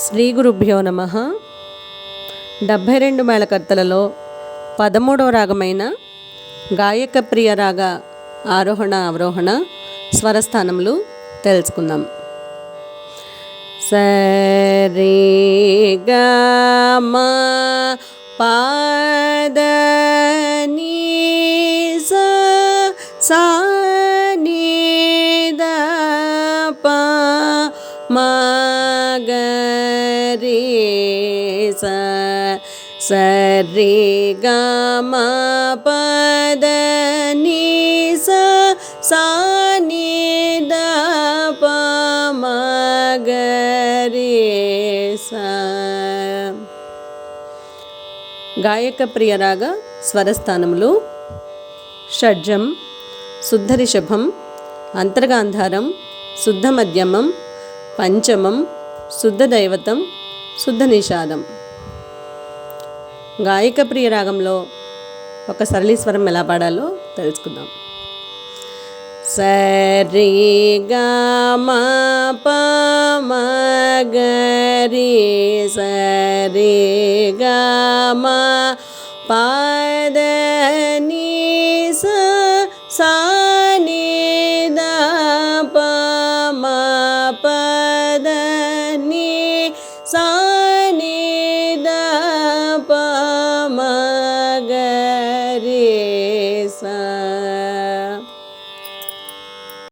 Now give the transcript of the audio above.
శ్రీ గురుభ్యో నమ. డెబ్భై రెండు మేళకర్తలలో పదమూడవ రాగమైన గాయక ప్రియ రాగ ఆరోహణ అవరోహణ స్వరస్థానములు తెలుసుకుందాం. సరి గ పాద స సా నీ ద పా మా గ రి స సరి గమ పద ని స సా ని ద ప గ స గాయక ప్రియరాగ స్వరస్థానములు షడ్జం శుద్ధ రిషభం అంతర్గాంధారం శుద్ధ మధ్యమం పంచమం శుద్ధ దైవతం శుద్ధ నిషాదం. గాయక ప్రియ రాగంలో ఒక సరళీ స్వరం ఎలా పాడాలో తెలుసుకుందాం. సరి గ మ ప మ గ సరి സാനി ദ സ